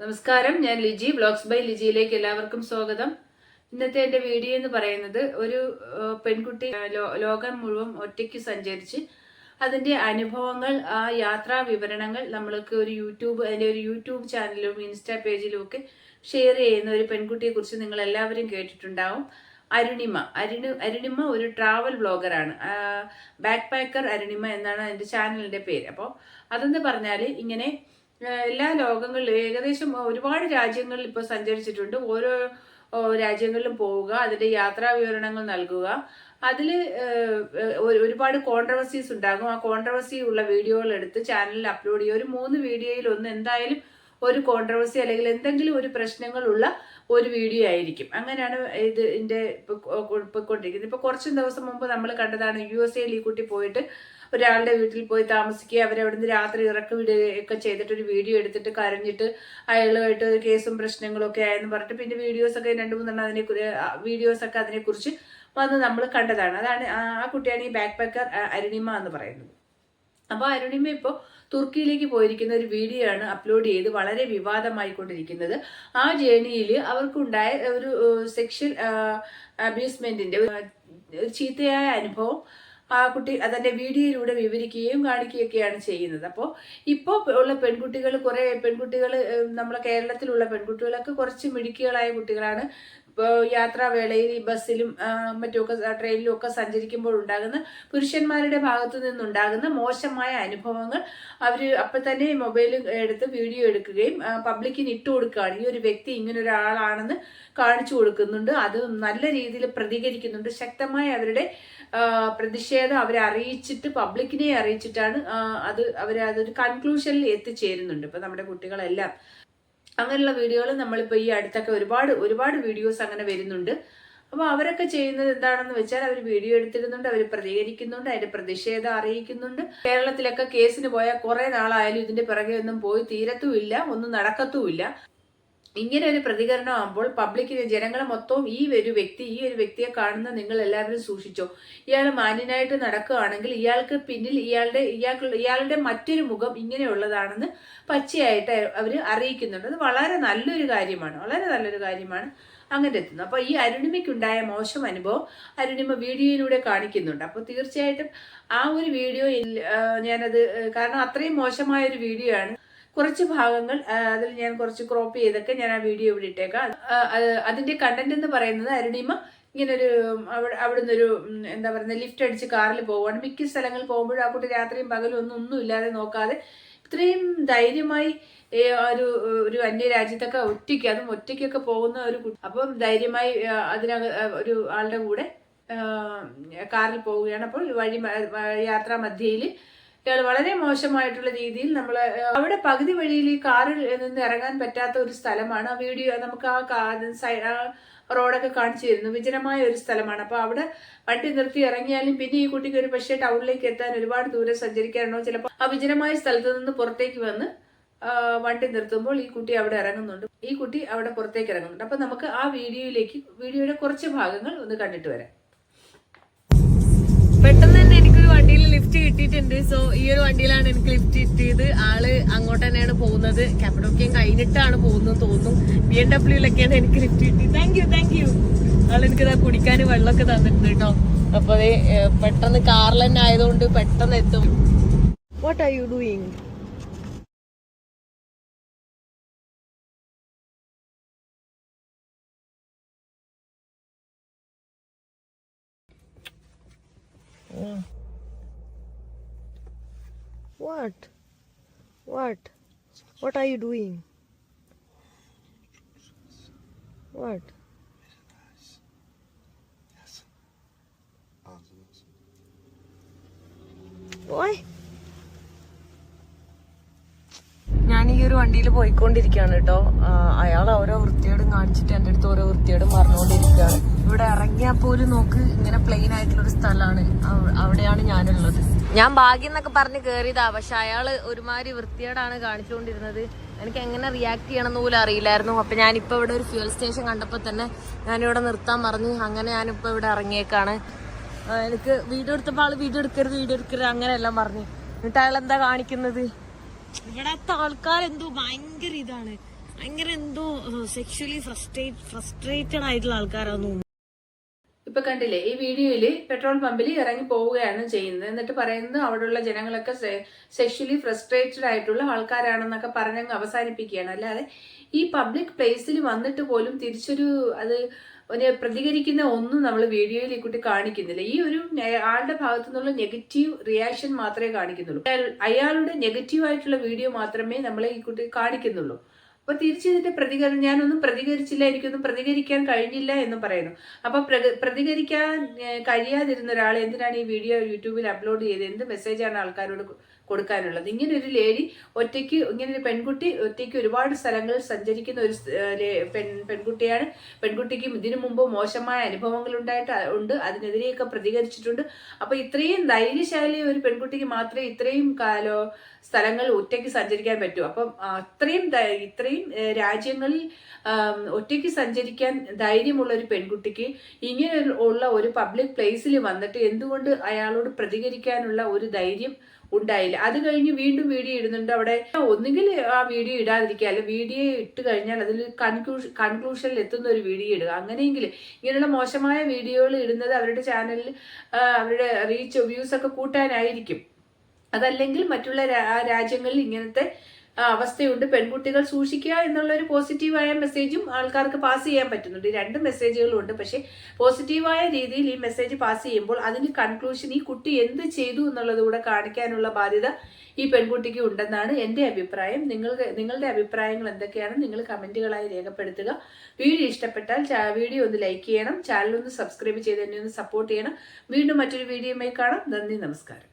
നമസ്കാരം ഞാൻ Liji blogs by ലിജിയിലേക്ക് എല്ലാവർക്കും സ്വാഗതം. ഇന്നത്തെ എന്റെ വീഡിയോ എന്ന് പറയുന്നത് ഒരു പെൺകുട്ടി ലോകം മുഴുവൻ ഒറ്റയ്ക്ക് സഞ്ചരിച്ച് അതിന്റെ അനുഭവങ്ങൾ ആ യാത്രാ വിവരണങ്ങൾ നമ്മൾക്ക് ഒരു യൂട്യൂബ് അതിന്റെ ഒരു യൂട്യൂബ് ചാനലിലും ഇൻസ്റ്റാ പേജിലും ഒക്കെ ഷെയർ ചെയ്യുന്ന ഒരു പെൺകുട്ടിയെക്കുറിച്ച് നിങ്ങൾ എല്ലാവരും കേട്ടിട്ടുണ്ടാവും. അരുണിമ. അരുണി അരുണിമ ഒരു ട്രാവൽ ബ്ലോഗറാണ്. ബാക്ക് പാക്കർ അരുണിമ എന്നാണ് എന്റെ ചാനലിന്റെ പേര്. അപ്പോൾ അതെന്ന് പറഞ്ഞാൽ ഇങ്ങനെ എല്ലാ ലോകങ്ങളിലും ഏകദേശം ഒരുപാട് രാജ്യങ്ങളിൽ ഇപ്പോൾ സഞ്ചരിച്ചിട്ടുണ്ട്. ഓരോ രാജ്യങ്ങളിലും പോവുക അതിന്റെ യാത്രാ വിവരണങ്ങൾ നൽകുക. അതിൽ ഒരുപാട് കോൺട്രവേഴ്സീസ് ഉണ്ടാകും. ആ കോൺട്രവേഴ്സി ഉള്ള വീഡിയോകൾ എടുത്ത് ചാനലിൽ അപ്ലോഡ് ചെയ്യുക. ഒരു മൂന്ന് വീഡിയോയിൽ ഒന്ന് എന്തായാലും ഒരു കോൺട്രവേഴ്സി അല്ലെങ്കിൽ എന്തെങ്കിലും ഒരു പ്രശ്നങ്ങളുള്ള ഒരു വീഡിയോ ആയിരിക്കും. അങ്ങനെയാണ് ഇത് ഇതിന്റെ പൊയ്ക്കൊണ്ടിരിക്കുന്നത്. ഇപ്പോൾ കുറച്ച് ദിവസം മുമ്പ് നമ്മൾ കണ്ടതാണ് യു എസ് എയിൽ ഈ കുട്ടി പോയിട്ട് ഒരാളുടെ വീട്ടിൽ പോയി താമസിക്കുക അവരവിടുന്ന് രാത്രി ഇറക്കി വിടുകയൊക്കെ ചെയ്തിട്ട് ഒരു വീഡിയോ എടുത്തിട്ട് കരഞ്ഞിട്ട് അയാളുമായിട്ട് കേസും പ്രശ്നങ്ങളൊക്കെ ആയെന്ന് പറഞ്ഞിട്ട് പിന്നെ വീഡിയോസൊക്കെ രണ്ട് മൂന്നെണ്ണം അതിനെ വീഡിയോസൊക്കെ അതിനെക്കുറിച്ച് വന്ന് നമ്മൾ കണ്ടതാണ്. അതാണ് ആ കുട്ടിയാണ് ഈ ബാക്ക് പാക്കർ അരുണിമ എന്ന് പറയുന്നത്. അപ്പോൾ അരുണിമ ഇപ്പോൾ തുർക്കിയിലേക്ക് പോയിരിക്കുന്ന ഒരു വീഡിയോ ആണ് അപ്ലോഡ് ചെയ്ത് വളരെ വിവാദമായി വിവാദമായിക്കൊണ്ടിരിക്കുന്നത്. ആ ജേണിയിൽ അവർക്കുണ്ടായ ഒരു സെക്ഷൽ അബ്യൂസ്മെന്റിന്റെ ഒരു ചീത്തയായ അനുഭവം ആ കുട്ടി അതിന്റെ വീഡിയോയിലൂടെ വിവരിക്കുകയും കാണിക്കുകയൊക്കെയാണ് ചെയ്യുന്നത്. അപ്പോൾ ഇപ്പോൾ ഉള്ള പെൺകുട്ടികൾ കുറേ പെൺകുട്ടികൾ നമ്മുടെ കേരളത്തിലുള്ള പെൺകുട്ടികളൊക്കെ കുറച്ച് മിടുക്കികളായ കുട്ടികളാണ് ഇപ്പോൾ യാത്രാവേളയിൽ ഈ ബസ്സിലും മറ്റുമൊക്കെ ട്രെയിനിലും ഒക്കെ സഞ്ചരിക്കുമ്പോൾ ഉണ്ടാകുന്ന പുരുഷന്മാരുടെ ഭാഗത്തു നിന്നുണ്ടാകുന്ന മോശമായ അനുഭവങ്ങൾ അവർ അപ്പം തന്നെ മൊബൈൽ എടുത്ത് വീഡിയോ എടുക്കുകയും പബ്ലിക്കിന് ഇട്ട് കൊടുക്കുകയാണ്. ഈ ഒരു വ്യക്തി ഇങ്ങനെ ഒരാളാണെന്ന് കാണിച്ചു കൊടുക്കുന്നുണ്ട്. അത് നല്ല രീതിയിൽ പ്രതികരിക്കുന്നുണ്ട്. ശക്തമായ അവരുടെ പ്രതിഷേധം അവരെ അറിയിച്ചിട്ട് പബ്ലിക്കിനെ അറിയിച്ചിട്ടാണ് അത് അവർ അതൊരു കൺക്ലൂഷനിൽ എത്തിച്ചേരുന്നുണ്ട്. ഇപ്പം നമ്മുടെ കുട്ടികളെല്ലാം അങ്ങനെയുള്ള വീഡിയോകൾ നമ്മളിപ്പോൾ ഈ അടുത്തൊക്കെ ഒരുപാട് ഒരുപാട് വീഡിയോസ് അങ്ങനെ വരുന്നുണ്ട്. അപ്പോൾ അവരൊക്കെ ചെയ്യുന്നത് എന്താണെന്ന് വെച്ചാൽ അവർ വീഡിയോ എടുത്തിരുന്നുണ്ട് അവർ പ്രതികരിക്കുന്നുണ്ട് അതിന്റെ പ്രതിഷേധം അറിയിക്കുന്നുണ്ട്. കേരളത്തിലൊക്കെ കേസിന് പോയാൽ കുറേ നാളായാലും ഇതിന്റെ പിറകെ ഒന്നും പോയി തീരത്തുമില്ല ഒന്നും നടക്കത്തുമില്ല. ഇങ്ങനെ ഒരു പ്രതികരണം ആകുമ്പോൾ പബ്ലിക്കിന് ജനങ്ങളെ മൊത്തവും ഈ ഒരു വ്യക്തി ഈ ഒരു വ്യക്തിയെ കാണുന്ന നിങ്ങൾ എല്ലാവരും സൂക്ഷിച്ചോ? ഇയാൾ മാന്യനായിട്ട് നടക്കുകയാണെങ്കിൽ ഇയാൾക്ക് പിന്നിൽ ഇയാളുടെ ഇയാൾക്ക് ഇയാളുടെ മറ്റൊരു മുഖം ഇങ്ങനെയുള്ളതാണെന്ന് പച്ചയായിട്ട് അവർ അറിയിക്കുന്നുണ്ട്. അത് വളരെ നല്ലൊരു കാര്യമാണ്. വളരെ നല്ലൊരു കാര്യമാണ് അങ്ങനെ എത്തുന്നു അപ്പോൾ ഈ അരുണിമയ്ക്കുണ്ടായ മോശം അനുഭവം അരുണിമ വീഡിയോയിലൂടെ കാണിക്കുന്നുണ്ട്. അപ്പോൾ തീർച്ചയായിട്ടും ആ ഒരു വീഡിയോ ഞാനത് കാരണം അത്രയും മോശമായ ഒരു വീഡിയോ ആണ് കുറച്ച് ഭാഗങ്ങൾ അതിൽ ഞാൻ കുറച്ച് ക്രോപ്പ് ചെയ്തൊക്കെ ഞാൻ ആ വീഡിയോ ഇവിടെ ഇട്ടേക്കാം. അതിന്റെ കണ്ടന്റ് എന്ന് പറയുന്നത് അരുണിമ ഇങ്ങനൊരു അവിടുന്ന് ഒരു എന്താ പറയുന്നത് ലിഫ്റ്റ് അടിച്ച് കാറിൽ പോവുകയാണ്. മിക്ക സ്ഥലങ്ങളിൽ പോകുമ്പോഴും ആ കുട്ടി രാത്രിയും പകലും ഒന്നും ഒന്നും ഇല്ലാതെ നോക്കാതെ ഇത്രയും ധൈര്യമായി ഒരു ഒരു അന്യ രാജ്യത്തൊക്കെ ഒറ്റയ്ക്ക് അതും ഒറ്റയ്ക്കൊക്കെ പോകുന്ന ഒരു അപ്പം ധൈര്യമായി അതിനകത്ത് അതിനക ഒരു ആളുടെ കൂടെ കാറിൽ പോവുകയാണ്. അപ്പോൾ വഴി യാത്രാ മധ്യയിൽ ഇയാൾ വളരെ മോശമായിട്ടുള്ള രീതിയിൽ നമ്മൾ അവിടെ പകുതി വഴിയിൽ ഈ കാറിൽ നിന്ന് ഇറങ്ങാൻ പറ്റാത്ത ഒരു സ്ഥലമാണ്. ആ വീഡിയോ നമുക്ക് ആ കാ- സൈ- ആ റോഡൊക്കെ കാണിച്ചു തരുന്നു. വിജനമായ ഒരു സ്ഥലമാണ്. അപ്പോൾ അവിടെ വണ്ടി നിർത്തി ഇറങ്ങിയാലും പിന്നെ ഈ കുട്ടിക്ക് ഒരു പക്ഷേ ടൗണിലേക്ക് എത്താൻ ഒരുപാട് ദൂരം സഞ്ചരിക്കാനോ ചിലപ്പോൾ ആ വിജനമായ സ്ഥലത്ത് നിന്ന് പുറത്തേക്ക് വന്ന് വണ്ടി നിർത്തുമ്പോൾ ഈ കുട്ടി അവിടെ ഇറങ്ങുന്നുണ്ട്. ഈ കുട്ടി അവിടെ പുറത്തേക്ക് ഇറങ്ങുന്നുണ്ട്. അപ്പോൾ നമുക്ക് ആ വീഡിയോയിലേക്ക് വീഡിയോയുടെ കുറച്ച് ഭാഗങ്ങൾ ഒന്ന് കണ്ടിട്ട് വരാം. പെട്ടെന്ന് ലിഫ്റ്റ് കിട്ടിയിട്ടുണ്ട്. സോ ഈ ഒരു വണ്ടിയിലാണ് എനിക്ക് ലിഫ്റ്റ് കിട്ടിയത്. ആൾ അങ്ങോട്ട് തന്നെയാണ് പോകുന്നത്. കാപ്പഡോക്കിയം കഴിഞ്ഞിട്ടാണ് പോകുന്നത് തോന്നുന്നു. ബി എം ഡബ്ല്യൂലൊക്കെയാണ് എനിക്ക് ലിഫ്റ്റ് കിട്ടി താങ്ക് യു താങ്ക് യു ആൾ എനിക്ക് കുടിക്കാൻ വെള്ളമൊക്കെ തന്നിട്ടുണ്ട് കേട്ടോ. അപ്പൊ അതെ പെട്ടെന്ന് കാറിൽ തന്നെ ആയതുകൊണ്ട് പെട്ടെന്ന് എത്തും. What are you doing What? What? What are you doing? What? ഞാൻ ഈ ഒരു വണ്ടിയിൽ പോയിക്കൊണ്ടിരിക്കുകയാണ് കേട്ടോ അയാൾ ഓരോ വൃത്തിയോടും കാണിച്ചിട്ട് എന്റെ അടുത്ത് ഓരോ വൃത്തിയോടും പറഞ്ഞുകൊണ്ടിരിക്കുകയാണ് ഇവിടെ ഇറങ്ങിയാൽ പോലും നോക്ക് ഇങ്ങനെ പ്ലെയിൻ ആയിട്ടുള്ളൊരു സ്ഥലമാണ് അവിടെയാണ് ഞാനുള്ളത് ഞാൻ ഭാഗ്യം എന്നൊക്കെ പറഞ്ഞ് കയറിയതാ പക്ഷെ അയാൾ ഒരുമാതിരി വൃത്തിയോടാണ് കാണിച്ചുകൊണ്ടിരുന്നത്. എനിക്ക് എങ്ങനെ റിയാക്ട് ചെയ്യണം എന്ന് പോലും അറിയില്ലായിരുന്നു. അപ്പൊ ഞാനിപ്പോ ഇവിടെ ഒരു ഫ്യൂൽ സ്റ്റേഷൻ കണ്ടപ്പോ തന്നെ ഞാനിവിടെ നിർത്താൻ പറഞ്ഞു അങ്ങനെ ഞാനിപ്പോ ഇവിടെ ഇറങ്ങിയേക്കാണ്. എനിക്ക് വീഡിയോ എടുത്തപ്പോൾ ആൾ വീഡിയോ എടുക്കരുത് വീഡിയോ എടുക്കരുത് അങ്ങനെയെല്ലാം പറഞ്ഞു. എന്നിട്ട് അയാൾ എന്താ കാണിക്കുന്നത്? ഇവിടത്തെ ആൾക്കാർ എന്തോ ഭയങ്കര ഇതാണ്. ഭയങ്കര എന്തോ സെക്ഷലി ഫ്രസ്ട്രേറ്റ് ഫ്രസ്ട്രേറ്റഡ് ആയിട്ടുള്ള ആൾക്കാരാന്ന് തോന്നുന്നു. ഇപ്പൊ കണ്ടില്ലേ ഈ വീഡിയോയിൽ പെട്രോൾ പമ്പിൽ ഇറങ്ങി പോവുകയാണ് ചെയ്യുന്നത്. എന്നിട്ട് പറയുന്നത് അവിടെയുള്ള ജനങ്ങളൊക്കെ സെക്ഷലി ഫ്രസ്ട്രേറ്റഡ് ആയിട്ടുള്ള ആൾക്കാരാണെന്നൊക്കെ പറഞ്ഞങ്ങ് അവസാനിപ്പിക്കുകയാണ്. അല്ലാതെ ഈ പബ്ലിക് പ്ലേസിൽ വന്നിട്ട് പോലും തിരിച്ചൊരു അത് പ്രതികരിക്കുന്ന ഒന്നും നമ്മൾ വീഡിയോയിൽ കുട്ടി കാണിക്കുന്നില്ല. ഈ ഒരു ആളുടെ ഭാഗത്തു നിന്നുള്ള നെഗറ്റീവ് റിയാക്ഷൻ മാത്രമേ കാണിക്കുന്നുള്ളൂ. അയാളുടെ നെഗറ്റീവ് ആയിട്ടുള്ള വീഡിയോ മാത്രമേ നമ്മളെ ഈ കുട്ടി കാണിക്കുന്നുള്ളൂ. അപ്പൊ തിരിച്ചു ഇതിന്റെ പ്രതികരണം ഞാനൊന്നും പ്രതികരിച്ചില്ല എനിക്കൊന്നും പ്രതികരിക്കാൻ കഴിഞ്ഞില്ല എന്ന് പറയുന്നു. അപ്പൊ പ്രക- പ്രതികരിക്കാൻ കഴിയാതിരുന്ന ഒരാൾ എന്തിനാണ് ഈ വീഡിയോ യൂട്യൂബിൽ അപ്ലോഡ് ചെയ്ത് എന്ത് മെസ്സേജാണ് ആൾക്കാരോട് കൊടുക്കാനുള്ളത്. ഇങ്ങനെ ഒരു ലേഡി ഒറ്റയ്ക്ക് ഇങ്ങനെ ഒരു പെൺകുട്ടി ഒറ്റയ്ക്ക് ഒരുപാട് സ്ഥലങ്ങളിൽ സഞ്ചരിക്കുന്ന ഒരു പെൺ പെൺകുട്ടിയാണ്. പെൺകുട്ടിക്ക് ഇതിനു മുമ്പ് മോശമായ അനുഭവങ്ങൾ ഉണ്ടായിട്ട് ഉണ്ട്. അതിനെതിരെയൊക്കെ പ്രതികരിച്ചിട്ടുണ്ട്. അപ്പൊ ഇത്രയും ധൈര്യശാലി ഒരു പെൺകുട്ടിക്ക് മാത്രമേ ഇത്രയും കാലോ സ്ഥലങ്ങൾ ഒറ്റയ്ക്ക് സഞ്ചരിക്കാൻ പറ്റൂ. അപ്പം അത്രയും ഇത്രയും രാജ്യങ്ങളിൽ ഒറ്റയ്ക്ക് സഞ്ചരിക്കാൻ ധൈര്യമുള്ള ഒരു പെൺകുട്ടിക്ക് ഇങ്ങനെ ഉള്ള ഒരു പബ്ലിക് പ്ലേസിൽ വന്നിട്ട് എന്തുകൊണ്ട് അയാളോട് പ്രതികരിക്കാനുള്ള ഒരു ധൈര്യം ഉണ്ടായില്ല. അത് കഴിഞ്ഞ് വീണ്ടും വീഡിയോ ഇടുന്നുണ്ട്. അവിടെ ഒന്നുകിൽ ആ വീഡിയോ ഇടാതിരിക്കുക അല്ലെങ്കിൽ വീഡിയോ ഇട്ട് കഴിഞ്ഞാൽ അതിൽ കൺക്ലൂഷ കൺക്ലൂഷനിൽ എത്തുന്ന ഒരു വീഡിയോ ഇടുക. അങ്ങനെയെങ്കിൽ ഇങ്ങനെയുള്ള മോശമായ വീഡിയോകൾ ഇടുന്നത് അവരുടെ ചാനലിൽ അവരുടെ റീച്ച് വ്യൂസ് ഒക്കെ കൂട്ടാനായിരിക്കും. അതല്ലെങ്കിൽ മറ്റുള്ള രാജ്യങ്ങളിൽ ഇങ്ങനത്തെ അവസ്ഥയുണ്ട്. പെൺകുട്ടികൾ സൂക്ഷിക്കുക എന്നുള്ള ഒരു പോസിറ്റീവായ മെസ്സേജും ആൾക്കാർക്ക് പാസ് ചെയ്യാൻ പറ്റുന്നുണ്ട്. ഈ രണ്ട് മെസ്സേജുകളും ഉണ്ട്. പക്ഷേ പോസിറ്റീവായ രീതിയിൽ ഈ മെസ്സേജ് പാസ് ചെയ്യുമ്പോൾ അതിന് കൺക്ലൂഷൻ ഈ കുട്ടി എന്ത് ചെയ്തു എന്നുള്ളത് കൂടെ കാണിക്കാനുള്ള ബാധ്യത ഈ പെൺകുട്ടിക്ക് ഉണ്ടെന്നാണ് എന്റെ അഭിപ്രായം. നിങ്ങൾക്ക് നിങ്ങളുടെ അഭിപ്രായങ്ങൾ എന്തൊക്കെയാണ്? നിങ്ങൾ കമന്റുകളായി രേഖപ്പെടുത്തുക. വീഡിയോ ഇഷ്ടപ്പെട്ടാൽ വീഡിയോ ഒന്ന് ലൈക്ക് ചെയ്യണം. ചാനൽ ഒന്ന് സബ്സ്ക്രൈബ് ചെയ്ത് എന്നെ ഒന്ന് സപ്പോർട്ട് ചെയ്യണം. വീണ്ടും മറ്റൊരു വീഡിയോയുമായി കാണാം. നന്ദി നമസ്കാരം.